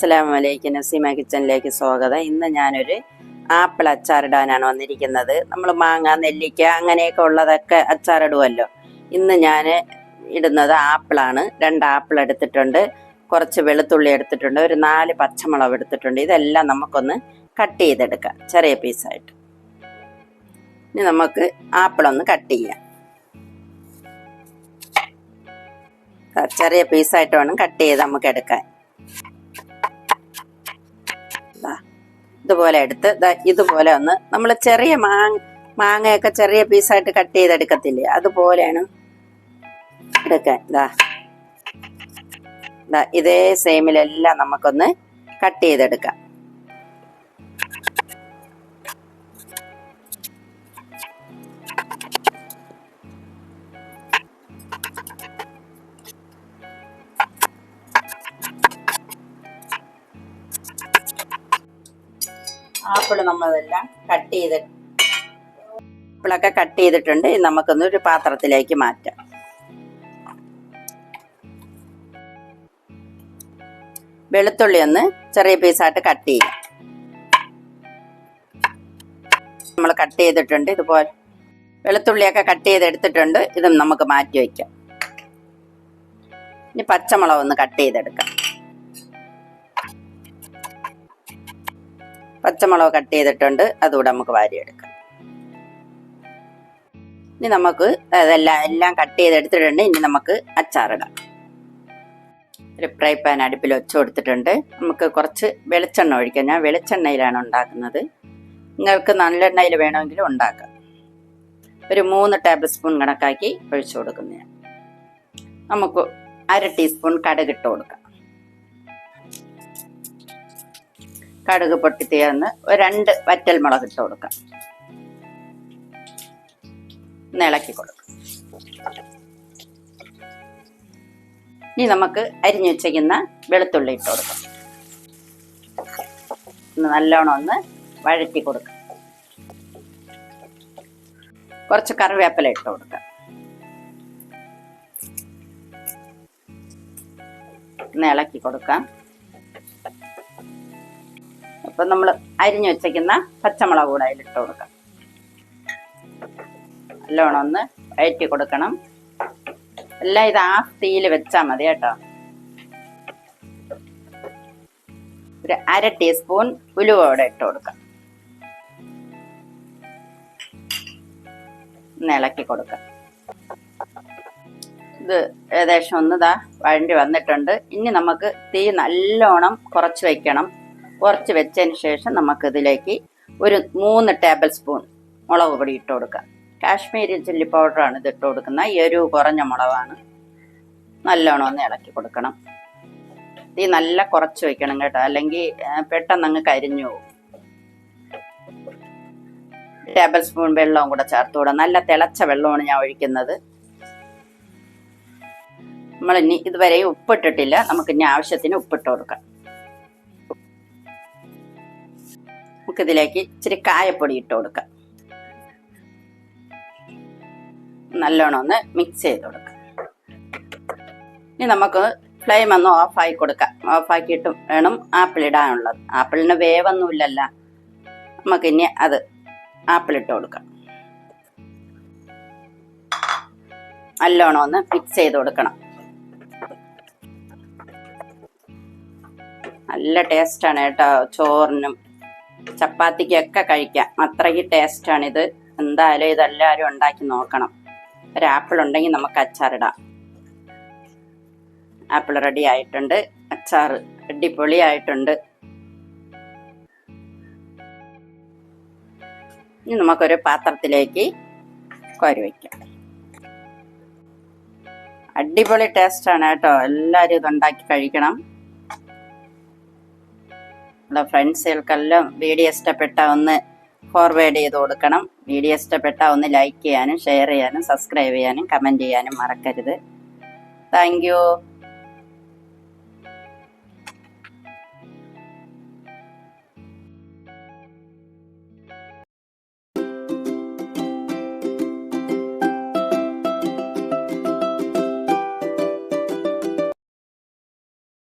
അസ്സലാമു അലൈക്കും നസീമ കിച്ചണിലേക്ക് സ്വാഗതം. ഇന്ന് ഞാനൊരു ആപ്പിൾ അച്ചാറിടാനാണ് വന്നിരിക്കുന്നത്. നമ്മൾ മാങ്ങ നെല്ലിക്ക അങ്ങനെയൊക്കെ ഉള്ളതൊക്കെ അച്ചാറിടുമല്ലോ ഇന്ന് ഞാൻ ഇടുന്നത് ആപ്പിളാണ്. രണ്ട് ആപ്പിൾ എടുത്തിട്ടുണ്ട്. കുറച്ച് വെളുത്തുള്ളി എടുത്തിട്ടുണ്ട്. ഒരു നാല് പച്ചമുളക് എടുത്തിട്ടുണ്ട്. ഇതെല്ലാം നമുക്കൊന്ന് കട്ട് ചെയ്തെടുക്കാം. ചെറിയ പീസായിട്ട്. ഇനി നമുക്ക് ആപ്പിളൊന്ന് കട്ട് ചെയ്യാം. ചെറിയ പീസായിട്ട് വേണം കട്ട് ചെയ്ത് നമുക്ക് എടുക്കാൻ. ഇതുപോലെ എടുത്ത് ഇതുപോലെ ഒന്ന് നമ്മൾ ചെറിയ മാങ്ങ മാങ്ങയൊക്കെ ചെറിയ പീസായിട്ട് കട്ട് ചെയ്തെടുക്കത്തില്ലേ? അതുപോലെയാണ് എടുക്കാൻ. ഇതാ ദാ ഇതേ സെയിമിലെല്ലാം നമുക്കൊന്ന് കട്ട് ചെയ്തെടുക്കാം. ആപ്പിൾ നമ്മളെല്ലാം കട്ട് ചെയ്ത് ആപ്പിളൊക്കെ കട്ട് ചെയ്തിട്ടുണ്ട്. നമുക്കൊന്ന് ഒരു പാത്രത്തിലേക്ക് മാറ്റാം. വെളുത്തുള്ളി ഒന്ന് ചെറിയ പീസായിട്ട് കട്ട് ചെയ്യാം. നമ്മൾ കട്ട് ചെയ്തിട്ടുണ്ട്. ഇതുപോലെ വെളുത്തുള്ളിയൊക്കെ കട്ട് ചെയ്തെടുത്തിട്ടുണ്ട് ഇതും നമുക്ക് മാറ്റി വയ്ക്കാം. ഇനി പച്ചമുളക് ഒന്ന് കട്ട് ചെയ്തെടുക്കാം. പച്ചമുളക് കട്ട് ചെയ്തിട്ടുണ്ട്. അതുകൂടെ നമുക്ക് വാരിയെടുക്കാം. ഇനി നമുക്ക് അതെല്ലാം എല്ലാം കട്ട് ചെയ്തെടുത്തിട്ടുണ്ട് ഇനി നമുക്ക് അച്ചാറിടാം. ഒരു ഫ്രൈ പാൻ അടുപ്പിൽ വെച്ച് കൊടുത്തിട്ടുണ്ട്. നമുക്ക് കുറച്ച് വെളിച്ചെണ്ണ ഒഴിക്കാം. ഞാൻ വെളിച്ചെണ്ണയിലാണ് ഉണ്ടാക്കുന്നത്. നിങ്ങൾക്ക് നല്ലെണ്ണയിൽ വേണമെങ്കിലും ഉണ്ടാക്കാം. ഒരു മൂന്ന് ടേബിൾ സ്പൂൺ കണക്കാക്കി ഒഴിച്ചു കൊടുക്കുന്നതാണ്. നമുക്ക് അര ടീസ്പൂൺ കടുകിട്ട് കൊടുക്കാം. കടുക് പൊട്ടി തീർന്ന് ഒരു രണ്ട് വറ്റൽ മുളക് ഇട്ട് കൊടുക്കാം. ഇളക്കി കൊടുക്കാം. ഇനി നമുക്ക് അരിഞ്ഞു വെച്ചിരിക്കുന്ന വെളുത്തുള്ളി ഇട്ട് കൊടുക്കാം. നല്ലോണം ഒന്ന് വഴറ്റി കൊടുക്കാം. കുറച്ച് കറിവേപ്പില ഇട്ട് കൊടുക്കാം. ഇളക്കി കൊടുക്കാം. അപ്പൊ നമ്മൾ അരിഞ്ഞു വെച്ചേക്കുന്ന പച്ചമുളക് കൂടെ അതിലിട്ട് കൊടുക്കാം. നല്ലോണം ഒന്ന് വഴറ്റി കൊടുക്കണം. എല്ലാം ഇത് ആ തീയിൽ വെച്ചാൽ മതി കേട്ടോ. ഒരു അര ടീസ്പൂൺ ഉലുവ കൂടെ ഇട്ട് കൊടുക്കാം. ഇളക്കി കൊടുക്കാം. ഇത് ഏകദേശം ഒന്ന് ഇതാ വഴണ്ടി വന്നിട്ടുണ്ട്. ഇനി നമുക്ക് തീ നല്ലോണം കുറച്ച് വെക്കണം. കുറച്ച് വെച്ചതിന് ശേഷം നമുക്ക് ഇതിലേക്ക് ഒരു മൂന്ന് ടേബിൾ സ്പൂൺ മുളക് പൊടി ഇട്ട് കൊടുക്കാം. കാശ്മീരി ചില്ലി പൗഡറാണ് ഇത് ഇട്ട് കൊടുക്കുന്നത്. എരിവ് കുറഞ്ഞ മുളകാണ്. നല്ലോണം ഒന്ന് ഇളക്കി കൊടുക്കണം. തീ നല്ല കുറച്ച് വെക്കണം കേട്ടോ. അല്ലെങ്കിൽ പെട്ടെന്ന് അങ്ങ് കരിഞ്ഞു പോകും. ടേബിൾ സ്പൂൺ വെള്ളവും കൂടെ ചേർത്ത് കൂടെ. നല്ല തിളച്ച വെള്ളമാണ് ഞാൻ ഒഴിക്കുന്നത്. നമ്മൾ ഇനി ഇതുവരെ ഉപ്പിട്ടിട്ടില്ല. നമുക്ക് ഇനി ആവശ്യത്തിന് ഉപ്പിട്ട് കൊടുക്കാം. നമുക്കിതിലേക്ക് ഇച്ചിരി കായപ്പൊടി ഇട്ട് കൊടുക്കാം. നല്ലോണം ഒന്ന് മിക്സ് ചെയ്ത് കൊടുക്കാം. ഇനി നമുക്ക് ഫ്ലെയിം ഒന്ന് ഓഫാക്കി കൊടുക്കാം. ഓഫാക്കിയിട്ട് വേണം ആപ്പിൾ ഇടാനുള്ളത്. ആപ്പിളിന് വേവൊന്നുമില്ലല്ല. നമുക്ക് ഇനി അത് ആപ്പിൾ ഇട്ട് കൊടുക്കാം. നല്ലോണം ഒന്ന് മിക്സ് ചെയ്ത് കൊടുക്കണം. നല്ല ടേസ്റ്റാണ് കേട്ടോ. ചോറിനും ചപ്പാത്തിക്കൊക്കെ കഴിക്കാം. അത്രയ്ക്ക് ടേസ്റ്റാണിത്. എന്തായാലും ഇതെല്ലാവരും ഉണ്ടാക്കി നോക്കണം. ഒരു ആപ്പിൾ ഉണ്ടെങ്കിൽ നമുക്ക് അച്ചാറിടാം ആപ്പിൾ റെഡി ആയിട്ടുണ്ട്. അച്ചാർ അടിപൊളി ആയിട്ടുണ്ട് ഇനി നമുക്കൊരു പാത്രത്തിലേക്ക് കോരി വയ്ക്കാം അടിപൊളി ടേസ്റ്റാണ് കേട്ടോ. എല്ലാവരും ഇത് ഉണ്ടാക്കി കഴിക്കണം. നമ്മുടെ ഫ്രണ്ട്സുകൾക്കെല്ലാം വീഡിയോ ഇഷ്ടപ്പെട്ട ഒന്ന് ഫോർവേഡ് ചെയ്ത് കൊടുക്കണം. വീഡിയോ ഇഷ്ടപ്പെട്ട ഒന്ന് ലൈക്ക് ചെയ്യാനും ഷെയർ ചെയ്യാനും സബ്സ്ക്രൈബ് ചെയ്യാനും കമന്റ് ചെയ്യാനും മറക്കരുത്. താങ്ക്